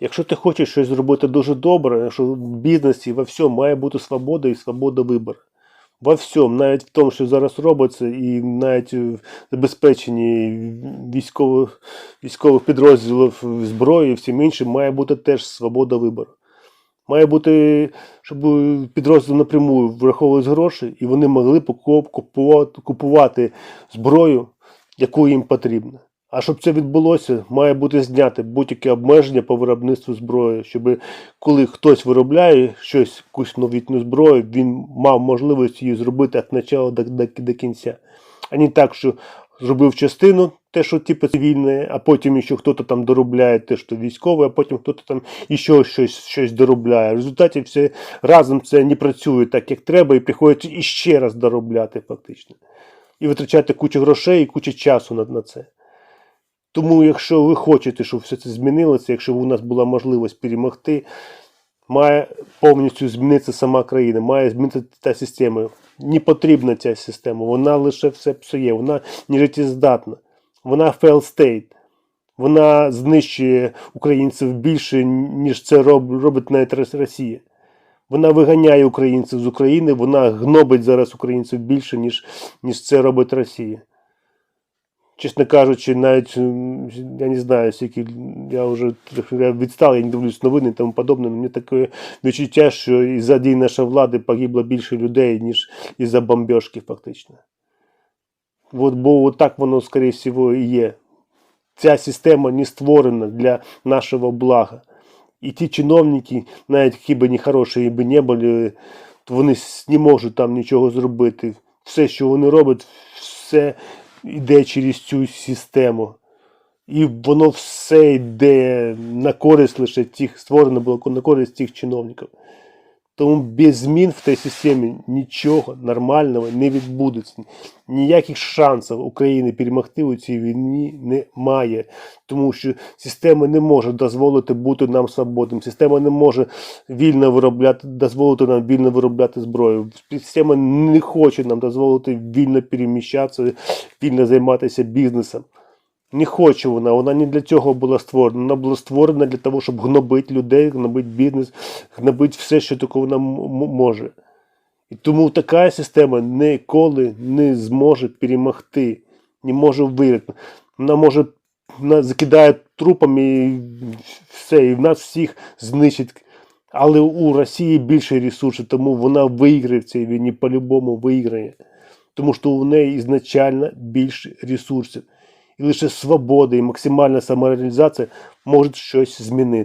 Якщо ти хочеш щось зробити дуже добре, якщо в бізнесі во всьому має бути свобода і свобода вибору. Во всьому, навіть в тому, що зараз робиться, і навіть в забезпеченні військових, військових підрозділів зброї і всім іншим, має бути теж свобода вибору. Має бути, щоб підрозділи напряму враховувались гроші, і вони могли купувати зброю, яку їм потрібно. А щоб це відбулося, має бути зняте будь-яке обмеження по виробництву зброї, щоб коли хтось виробляє щось, якусь новітню зброю, він мав можливість її зробити від початку до, до, до кінця. А не так, що зробив частину, те, що типу цивільне, а потім ще хтось там доробляє те, що військове, а потім хтось там іще щось, щось доробляє. В результаті все разом це не працює так, як треба, і приходиться іще раз доробляти фактично. І витрачати кучу грошей і кучу часу на, на це. Тому, якщо ви хочете, щоб все це змінилося, якщо у нас була можливість перемогти, має повністю змінитися сама країна, має змінитися та система. Не потрібна ця система, вона лише все псує, вона не життєздатна, вона fail state. Вона знищує українців більше, ніж це робить навіть Росія. Вона виганяє українців з України, вона гнобить зараз українців більше, ніж, ніж це робить Росія. Чесно кажучи, навіть я не знаю, скільки я вже відстав, я не дивлюсь новини і тому подобне. Мені таке відчуття, що із-за дій нашої влади погибло більше людей, ніж із-за бомбіжки, фактично. От, бо так воно, скоріше всього, і є. Ця система не створена для нашого блага. І ті чиновники, навіть б не хороші би не були, то вони не можуть там нічого зробити. Все, що вони роблять, все йде через цю систему. І воно все йде на користь лише тих, створено було на користь тих чиновників. Тому без змін в тій системі нічого нормального не відбудеться. Ніяких шансів України перемогти у цій війні немає. Тому що система не може дозволити бути нам свободним. Система не може вільно виробляти, дозволити нам вільно виробляти зброю. Система не хоче нам дозволити вільно переміщатися, вільно займатися бізнесом. Не хоче вона, вона не для цього була створена. Вона була створена для того, щоб гнобити людей, гнобити бізнес, гнобити все, що тільки вона може. І тому така система ніколи не зможе перемогти, не може виграти. Вона може вона закидає трупами і все, і в нас всіх знищить. Але у Росії більше ресурсів, тому вона виграє в цій війні, по-любому виграє. Тому що у неї ізначально більше ресурсів. І лише свобода і максимальна самореалізація можуть щось змінити.